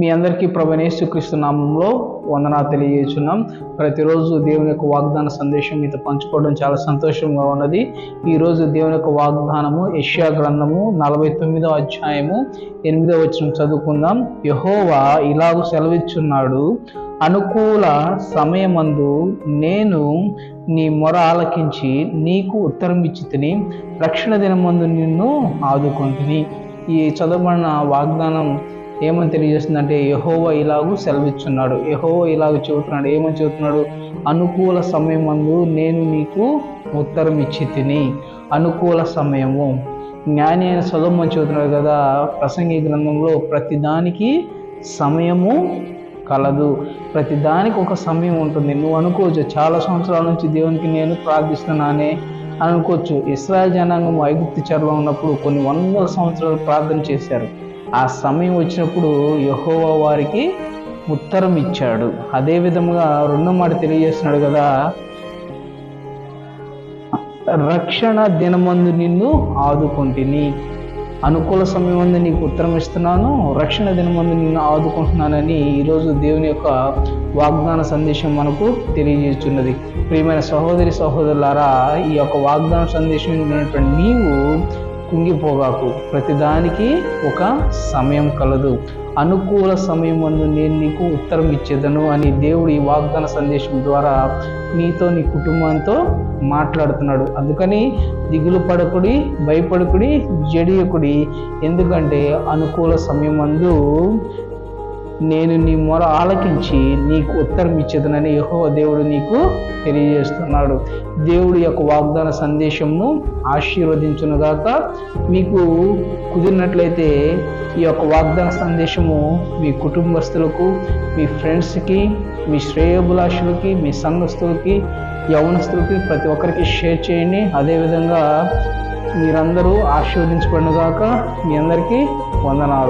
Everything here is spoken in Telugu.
మీ అందరికీ ప్రభనేసుక్రీస్తు నామంలో వందనా తెలియజేస్తున్నాం. ప్రతిరోజు దేవుని యొక్క వాగ్దాన సందేశం మీతో పంచుకోవడం చాలా సంతోషంగా ఉన్నది. ఈరోజు దేవుని యొక్క వాగ్దానము యష్యా గ్రంథము నలభై తొమ్మిదో అధ్యాయము ఎనిమిదో వచ్చిన చదువుకుందాం. యహోవా ఇలాగ సెలవిచ్చున్నాడు. అనుకూల సమయమందు నేను నీ మొర ఆలకించి నీకు ఉత్తరం ఇచ్చి తిని రక్షణ దినమందు నిన్ను ఆదుకుంటుని. ఈ చదవబడిన వాగ్దానం ఏమని తెలియజేస్తుందంటే యహోవ ఇలాగూ సెలవిచ్చున్నాడు. యహోవ ఇలాగ చెబుతున్నాడు. ఏమని చెబుతున్నాడు? అనుకూల సమయం అందు నేను నీకు ఉత్తరం ఇచ్చి తిని అనుకూల సమయము. జ్ఞాని అయిన సొలొమోను చెబుతున్నాడు కదా ప్రసంగి గ్రంథంలో ప్రతిదానికి సమయము కలదు. ప్రతిదానికి ఒక సమయం ఉంటుంది. నువ్వు అనుకోవచ్చు చాలా సంవత్సరాల నుంచి దేవునికి నేను ప్రార్థిస్తున్నానే అనుకోవచ్చు. ఇస్రాయల్ జనాంగం ఐగుప్తి చెరలో ఉన్నప్పుడు కొన్ని వందల సంవత్సరాలు ప్రార్థన చేశారు. ఆ సమయం వచ్చినప్పుడు యహోవా వారికి ఉత్తరం ఇచ్చాడు. అదే విధముగా రెండో మాట తెలియజేస్తున్నాడు కదా రక్షణ దినమందు నిన్ను ఆదుకుంటుని. అనుకూల సమయం అందు నీకు ఉత్తరం ఇస్తున్నాను రక్షణ దినమందు నిన్ను ఆదుకుంటున్నానని ఈరోజు దేవుని యొక్క వాగ్దాన సందేశం మనకు తెలియజేస్తున్నది. ప్రియమైన సహోదరి సహోదరులారా ఈ యొక్క వాగ్దాన సందేశం నీవు కుంగిపోగాకు. ప్రతిదానికి ఒక సమయం కలదు. అనుకూల సమయం అందు నేను నీకు ఉత్తరం ఇచ్చేదను అని దేవుడు ఈ వాగ్దాన సందేశం ద్వారా నీతో నీ కుటుంబంతో మాట్లాడుతున్నాడు. అందుకని దిగులు పడకుడి భయపడకుడి జడియకుడి. ఎందుకంటే అనుకూల సమయం అందు నేను నీ మొర ఆలకించి నీకు ఉత్తరం ఇచ్చేదనని యహో దేవుడు నీకు తెలియజేస్తున్నాడు. దేవుడు యొక్క వాగ్దాన సందేశము ఆశీర్వదించునుగాక. మీకు కుదిరినట్లయితే ఈ యొక్క వాగ్దాన సందేశము మీ కుటుంబస్తులకు మీ ఫ్రెండ్స్కి మీ శ్రేయోభిలాషులకి మీ సంఘస్థులకి యవనస్తులకి ప్రతి ఒక్కరికి షేర్ చేయండి. అదేవిధంగా మీరందరూ ఆశీర్వదించబడినగాక మీ అందరికీ వందనాలు.